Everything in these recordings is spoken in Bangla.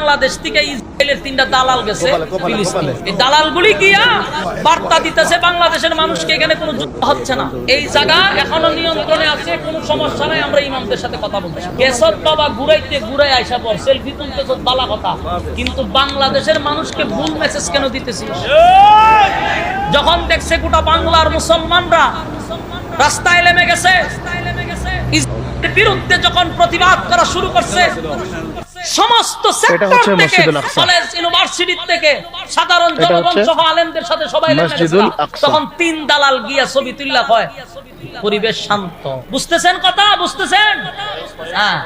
বাংলাদেশ থেকে ইসরায়েলের তিনটা দালাল গেছে। এই দালালগুলি গিয়া বার্তা দিতেছে বাংলাদেশের মানুষকে এখানে কোনো যুদ্ধ হচ্ছে না। এই জায়গা এখনও নিয়ন্ত্রণে আছে কোনো সমস্যা নাই আমরা ইমামদের সাথে কথা বলছি গেছত বাবা ঘুরাইতে ঘুরাই আইসা পর সেলফি তুলতেছ বালা কথা। কিন্তু বাংলাদেশের মানুষকে ভুল মেসেজ কেন দিতেছিস? যখন দেখছে গোটা বাংলার মুসলমানরা রাস্তায় নেমে গেছে বিরুদ্ধে যখন প্রতিবাদ করা শুরু করছে সমস্ত সেক্টর থেকে কলেজ ইউনিভার্সিটি থেকে সাধারণ জনগণ সহ আলেমদের সাথে সবাই। তখন তিন দালাল গিয়া ছবি তুল্লা কয় পরিবেশ শান্ত। বুঝতেছেন কথা? বুঝতেছেন? হ্যাঁ।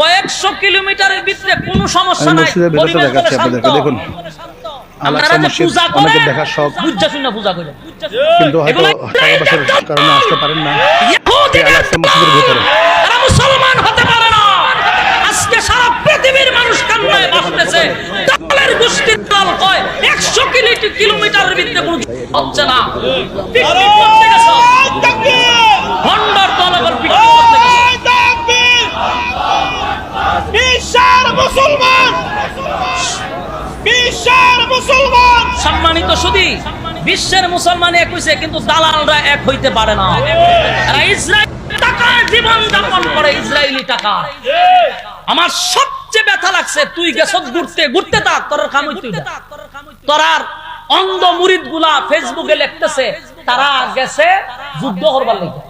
কয়েকশো কিলোমিটারের ভিতরে কোনো সমস্যা নাই। পরিবেশ শান্ত। দেখুন। আপনারা যে পূজা করেন, বুঝা শুনে পূজা করেন। কিন্তু হয়তো টাকা পয়সার কারণে আসতে পারেন না। মুসলমান হতে পারে না আজকে সারা পৃথিবীর মানুষ বাঁচতেছে দলের গোষ্ঠীর দল কয় একশো কিলোমিটারের ভিতরে হচ্ছে না। পিকনিক করতে গেছ? ভণ্ডার দল আবার পিকনিক করতে গেছে। বিশ্বের মুসলমান! বিশ্বের মুসলমান! সম্মানিত সুদী বিশ্বের মুসলমান এক হইছে কিন্তু দালালরা এক হইতে পারে না। এরা ইসরায়েল টাকায় জীবন যাপন করে ইসরায়েলি টাকা। আমার সবচেয়ে ব্যথা লাগছে। তুই গেছ ঘুরতে ঘুরতে থাক তোর কাম হইতে তোরার অন্ধ মুরিদগুলা ফেসবুকে লিখতেছে তারা গেছে যুদ্ধ করবার লেগে।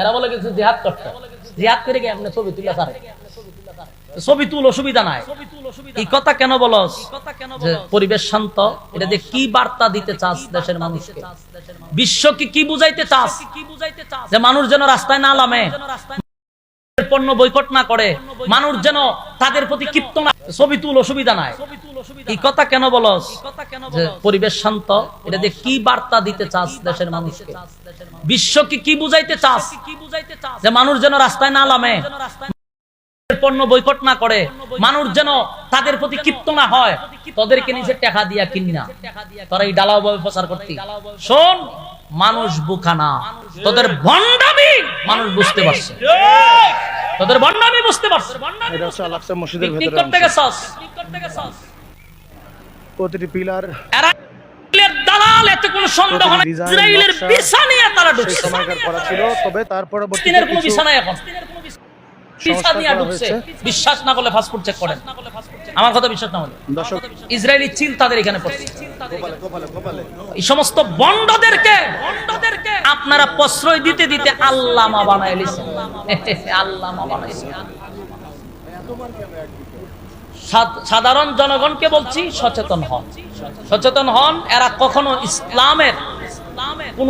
এরা বলে গেছে জিহাদ করতে। জিহাদ করে গিয়ে এমনি ছবি তুলে ছবি তুল অসুবিধা নাই। এই কথা কেন বলস? পরিবেশ শান্ত এটা দিয়ে কি বার্তা দিতে চাস দেশের মানুষকে? বিশ্বকে কি বুঝাইতে চাস? যে মানুষ যেন রাস্তায় না নামে। পণ্য বৈকট না করে, মানুষ যেন তাদের প্রতি ক্ষিপ্ত না ছবি তুল, অসুবিধা নাই। এই কথা কেন বলস? পরিবেশ শান্ত, এটা দিয়ে কি বার্তা দিতে চাস দেশের মানুষকে? বিশ্বকে কি বুঝাইতে চাস? যে মানুষ যেন রাস্তায় না নামে? পণ্য বৈকট না করে, মানুষ যেন তাদের প্রতি ক্ষিপ্ত না হয়, তাদেরকে নিজের টাকা দিয়া কিনা তারা এই ডালাও ভাবে প্রচার করতে। শোন, মানুষ বুখানা তোদের ভণ্ডামি মানুষ বুঝতে পারছে। তোদের ভণ্ডামি বুঝতে পারছে। এটা হচ্ছে আল-আকসা মসজিদের ভেতরে করতে গেছস প্রতিটি পিলার এরা দালাল এতে কোনো সন্দেহ নাই। ইসরায়েলের নকশা, তারা ঢুকছে। সময়কার করা ছিল তবে তার পরবর্তীতে দিনের কোনো কিছু এখন। ভিসা সংস্কার নিয়ে করা ঢুকছে হয়েছে। বিশ্বাস না করলে পাসপোর্ট চেক করেন। আমার কথা বিশ্বাস না হলে। ইসরায়েলি চিল তাদের এখানে পড়ছে। এই সমস্ত বন্ডদেরকে বন্ডদেরকে আপনারা প্রশ্রয় দিতে দিতে আল্লামা বানাই লিছেন আল্লামা বানাইছেন সাধারণ জনগণকে বলছি, সচেতন হন। সচেতন হন, এরা কখনো ইসলামের কোন